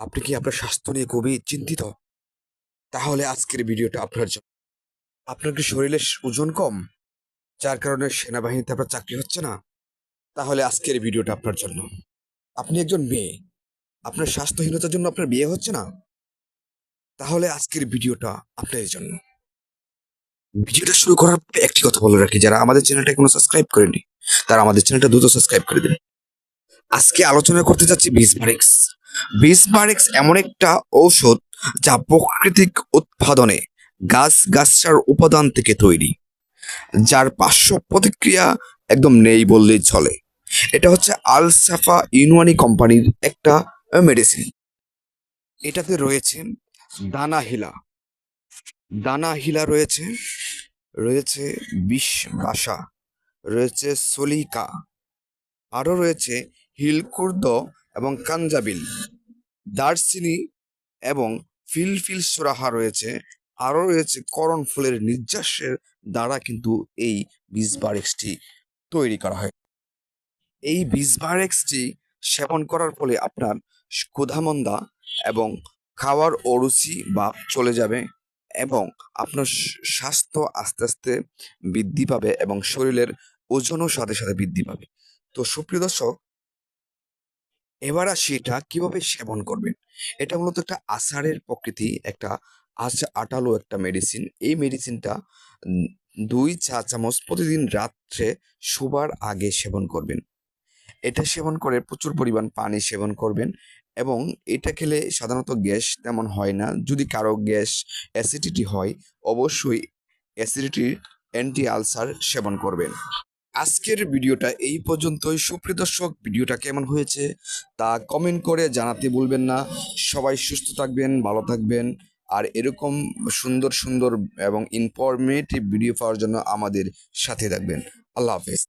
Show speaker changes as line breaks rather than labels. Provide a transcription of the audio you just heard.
আপনি কি আপনার স্বাস্থ্য নিয়ে খুবই চিন্তিত? তাহলে আজকের ভিডিওটা আপনার জন্য। আপনার কি শরীরের ওজন কম? যার কারণে সেনাবাহিনীতে আপনার চাকরি হচ্ছে না? তাহলে আজকের ভিডিওটা আপনার জন্য। আপনি একজন মেয়ে। আপনার স্বাস্থ্যহীনতার জন্য আপনার বিয়ে হচ্ছে না? তাহলে আজকের ভিডিওটা আপনার জন্য। ভিডিওটা শুরু করার একটি কথা বলে রাখি, যারা আমাদের চ্যানেলটা এখনও সাবস্ক্রাইব করেনি তারা আমাদের চ্যানেলটা দ্রুত সাবস্ক্রাইব করে দিন। আজকে আলোচনা করতে যাচ্ছি বিসমারিক্স বিসমারিক্স এমন একটা ঔষধ যা প্রাকৃতিক উৎপাদনে গাছ গাছার উপাদান থেকে তৈরি, যার পার্শ্ব প্রতিক্রিয়া একদম নেই বললেই চলে। এটা হচ্ছে আলসাফা ইউনানি কোম্পানির একটা মেডিসিন। এটাতে রয়েছে দানা হিলা দানা হিলা রয়েছে রয়েছে বিষ বাসা রয়েছে সলিকা, আরও রয়েছে হিলকুর্দ এবং কাঞ্জাবিল। দারচিনি এবং ফিলফিল সুরাহা রয়েছে। আরও রয়েছে করণ ফুলের নির্যাসের দ্বারা কিন্তু এই বিসবারেক্সটি তৈরি করা হয়। এই বিসবারেক্সটি সেবন করার ফলে আপনার ক্ষুধামন্দা এবং খাওয়ার অরুচি বা চলে যাবে এবং আপনার স্বাস্থ্য আস্তে আস্তে বৃদ্ধি পাবে এবং শরীরের ওজনও সাথে সাথে বৃদ্ধি পাবে। তো সুপ্রিয় দর্শক এবার আসি এটা কীভাবে সেবন করবেন? এটা মূলত একটা আষাঢ়ের প্রকৃতি, একটা আচা আটালো একটা মেডিসিন এই মেডিসিনটা দুই চা চামচ প্রতিদিন রাত্রে শোবার আগে সেবন করবেন। এটা সেবন করে প্রচুর পরিমাণ পানি সেবন করবেন এবং এটা খেলে সাধারণত গ্যাস তেমন হয় না। যদি কারও গ্যাস অ্যাসিডিটি হয়, অবশ্যই অ্যাসিডিটির অ্যান্টি আলসার সেবন করবেন। আজকের ভিডিওটা এই পর্যন্তই। সুপ্রিয় দর্শক, ভিডিওটা কেমন হয়েছে তা কমেন্ট করে জানাতে বলবেন না। সবাই সুস্থ থাকবেন, ভালো থাকবেন। আর এরকম সুন্দর সুন্দর এবং ইনফরমেটিভ ভিডিও পাওয়ার জন্য আমাদের সাথে থাকবেন। আল্লাহ হাফেজ।